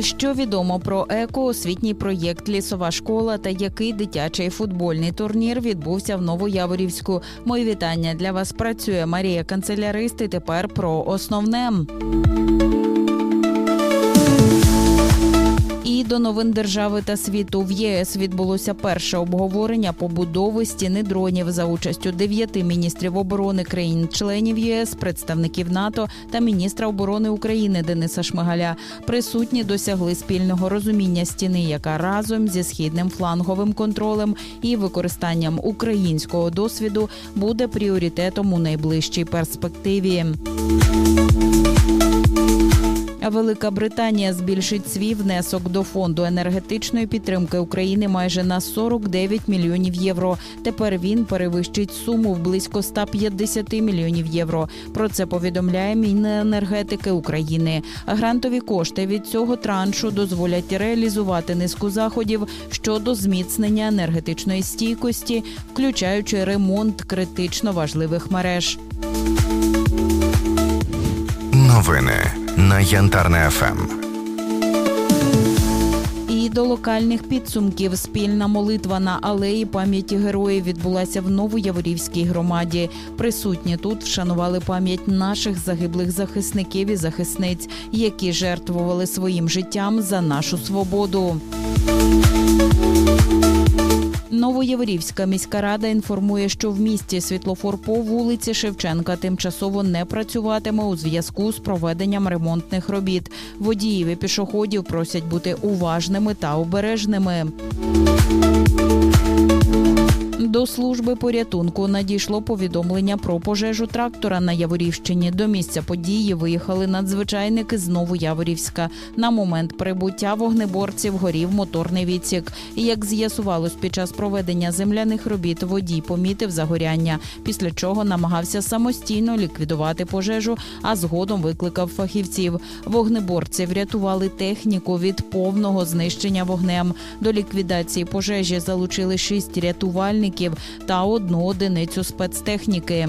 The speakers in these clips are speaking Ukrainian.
Що відомо про екоосвітній проєкт Лісова школа та який дитячий футбольний турнір відбувся в Новояворівську? Мої вітання для вас працює Марія Канцелярист. І тепер про основне. Новин держави та світу в ЄС відбулося перше обговорення побудови стіни дронів за участю дев'яти міністрів оборони країн-членів ЄС, представників НАТО та міністра оборони України Дениса Шмигаля. Присутні досягли спільного розуміння стіни, яка разом зі східним фланговим контролем і використанням українського досвіду буде пріоритетом у найближчій перспективі. Велика Британія збільшить свій внесок до фонду енергетичної підтримки України майже на 49 мільйонів євро. Тепер він перевищить суму в близько 150 мільйонів євро. Про це повідомляє Міненергетики України. Грантові кошти від цього траншу дозволять реалізувати низку заходів щодо зміцнення енергетичної стійкості, включаючи ремонт критично важливих мереж. Новини на Янтарне ФМ. І до локальних підсумків спільна молитва на алеї пам'яті героїв відбулася в Новояворівській громаді. Присутні тут вшанували пам'ять наших загиблих захисників і захисниць, які жертвували своїм життям за нашу свободу. Новоєврівська міська рада інформує, що в місті світлофор по вулиці Шевченка тимчасово не працюватиме у зв'язку з проведенням ремонтних робіт. Водіїв і пішоходів просять бути уважними та обережними. До служби порятунку надійшло повідомлення про пожежу трактора на Яворівщині. До місця події виїхали надзвичайники з Новояворівська. На момент прибуття вогнеборців горів моторний відсік. Як з'ясувалось під час проведення земляних робіт, водій помітив загоряння, після чого намагався самостійно ліквідувати пожежу, а згодом викликав фахівців. Вогнеборці врятували техніку від повного знищення вогнем. До ліквідації пожежі залучили шість рятувальників та одну одиницю спецтехніки.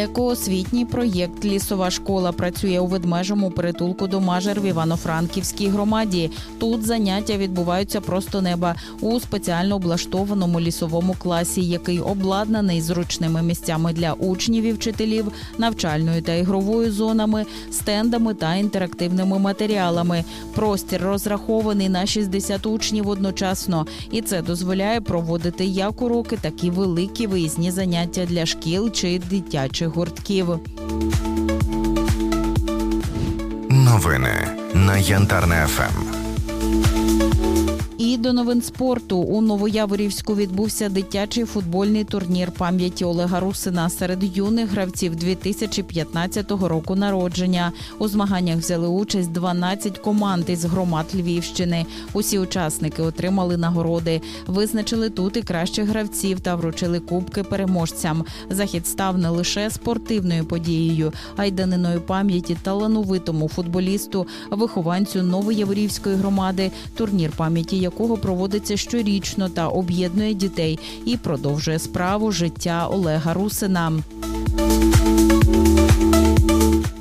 Екоосвітній проєкт Лісова школа працює у ведмежому притулку до Мажер в Івано-Франківській громаді. Тут заняття відбуваються просто неба у спеціально облаштованому лісовому класі, який обладнаний зручними місцями для учнів і вчителів, навчальною та ігровою зонами, стендами та інтерактивними матеріалами. Простір розрахований на 60 учнів одночасно, і це дозволяє проводити як уроки, так і великі виїзні заняття для шкіл чи дитячих гуртків. Новини на Янтарне ФМ. І до новин спорту у Новояворівську відбувся дитячий футбольний турнір пам'яті Олега Русина серед юних гравців 2015 року народження. У змаганнях взяли участь 12 команд із громад Львівщини. Усі учасники отримали нагороди, визначили тут і кращих гравців та вручили кубки переможцям. Захід став не лише спортивною подією, а й даниною пам'яті талановитому футболісту, вихованцю Новояворівської громади, турнір пам'яті якого проводиться щорічно та об'єднує дітей і продовжує справу життя Олега Русина.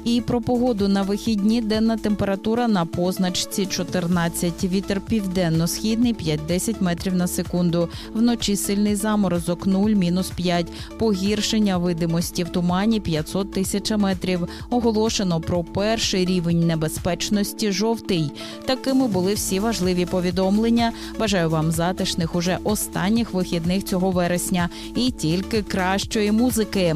І про погоду на вихідні денна температура на позначці 14. Вітер південно-східний 5-10 метрів на секунду. Вночі сильний заморозок 0, мінус 5. Погіршення видимості в тумані 500 тисяч метрів. Оголошено про перший рівень небезпечності жовтий. Такими були всі важливі повідомлення. Бажаю вам затишних уже останніх вихідних цього вересня і тільки кращої музики.